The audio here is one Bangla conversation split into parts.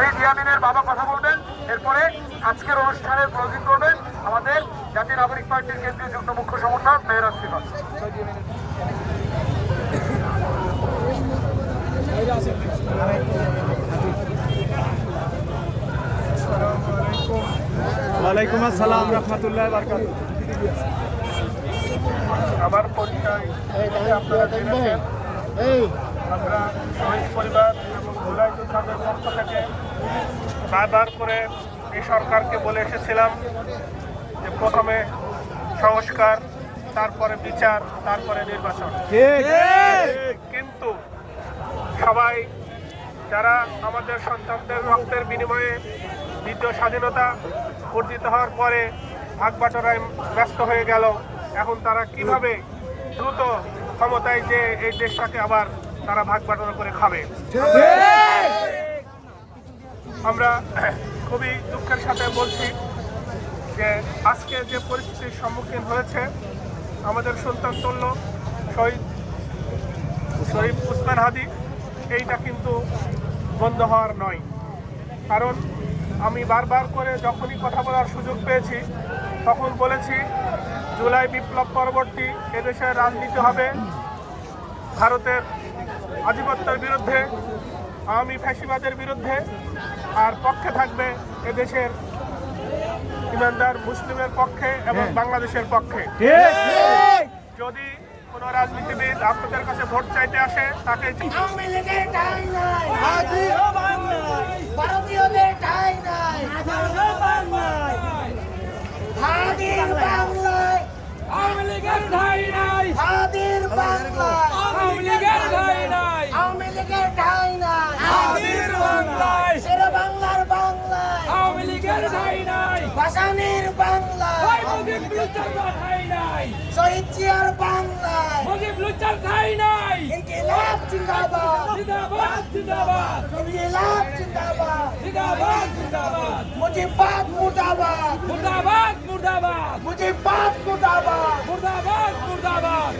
শহীদ ইয়ামিনের বাবা কথা বলবেন এরপরে আজকের অনুষ্ঠানের ক্লোজিং করবেন আমাদের জাতীয় নাগরিক পার্টির কেন্দ্রীয় যুগ্ম মুখ্য সমন্বয়ক মেহরাজ সিফাত ওয়ালাইকুম আসসালাম রহমতুল্লাহ বারকাত আমার পরিচয় আপনারা জেনেছেন আমরা শহীদ পরিবার বারবার করে এই সরকারকে বলে এসেছিলাম যে প্রথমে সংস্কার, তারপরে বিচার, তারপরে নির্বাচন। কিন্তু সবাই যারা আমাদের সন্তানদের রক্তের বিনিময়ে দ্বিতীয় স্বাধীনতা অর্জিত হওয়ার পরে ভাগ বাটোয়ারায় ব্যস্ত হয়ে গেল, এখন তারা কীভাবে দ্রুত ক্ষমতায় যে এই দেশটাকে আবার তারা ভাগ বাটোয়ারা করে খাবে। আমরা খুবই দুঃখের সাথে বলছি যে আজকে যে পরিস্থিতির সম্মুখীন হয়েছে আমাদের সন্তান তুল্য শহীদ শরীফ উসমান হাদি এইটা কিন্তু বন্ধ হওয়ার নয়। কারণ আমি বারবার করে যখনই কথা বলার সুযোগ পেয়েছি তখন বলেছি জুলাই বিপ্লব পরবর্তী এদেশের রাজনীতি হবে ভারতের আধিপত্যের বিরুদ্ধে আওয়ামী ফ্যাসিবাদের বিরুদ্ধে আর পক্ষে থাকবে এদেশের ইমানদার মুসলিমের পক্ষে এবং বাংলাদেশের পক্ষে। যদি কোনো রাজনীতিবিদ আপনাদের কাছে ভোট চাইতে আসে তাকে আওয়ামী লীগের ঠাঁই নাই ভারতীয়দের ঠাঁই নাই হাদির বাংলায় আওয়ামী লীগের ঠাঁই নাই হাদির বাংলায় আওয়ামী লীগের ঠাঁই নাই আওয়ামী লীগের ঠাঁই নাই হাদির বাংলায় শেরে বাংলার বাংলায় আওয়ামী লীগের ঠাঁই নাই ভাসানির ওই বাংলায় লুচ্চার ঠাঁই নাই শহীদ জিয়ার বাংলায়। মুজিব লুচ্চার ঠাঁই নাই। ইনকিলাব জিন্দাবাদ। জিন্দাবাদ জিন্দাবাদ। ইনকিলাব জিন্দাবাদ। জিন্দাবাদ জিন্দাবাদ। মুজিবাদ মুর্দাবাদ। মুর্দাবাদ মুর্দাবাদ। মুজিবাদ মুর্দাবাদ। মুর্দাবাদ মুর্দাবাদ।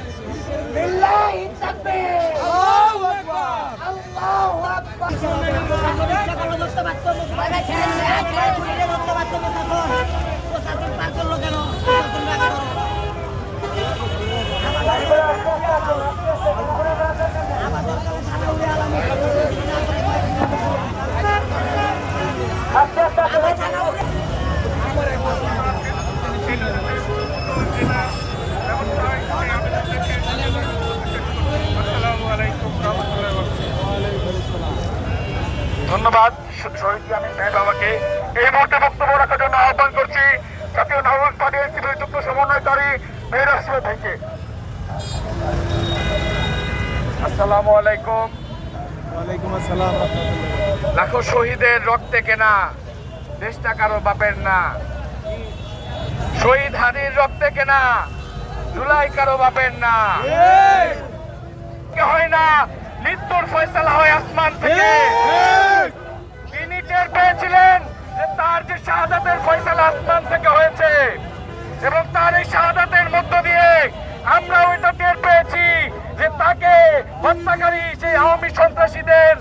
লিল্লাহি তাকবীর। আল্লাহু আকবার। আল্লাহু আকবার। শহীদ আমিন সাহেব বাবাকে এই মুহূর্তে বক্তব্য রাখার জন্য আহ্বান করছি। জাতীয় নাগরিক পার্টির সিভিল যুক্ত সমন্বয়কারী মেহরাজ সিফাত আসসালামু আলাইকুম। ওয়ালাইকুম আসসালাম। লাখো শহীদের রক্তে কেনা দেশটা কারও বাপের না। শহীদ হাদির রক্তে কেনা জুলাই কারও বাপের না। কে হয় না মৃত্যুর ফয়সালা হয় আসমান থেকে। যে শাহাদাতের ফয়সালা আসমান থেকে হয়েছে এবং তার এই শাহাদাতের মধ্য দিয়ে আমরা ওইটা টের পেয়েছি যে তাকে হত্যাকারী সেই আওয়ামী সন্ত্রাসীদের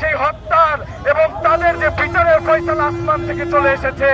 সেই হত্যার এবং তাদের যে বিচারের ফয়সালা আসমান থেকে চলে এসেছে।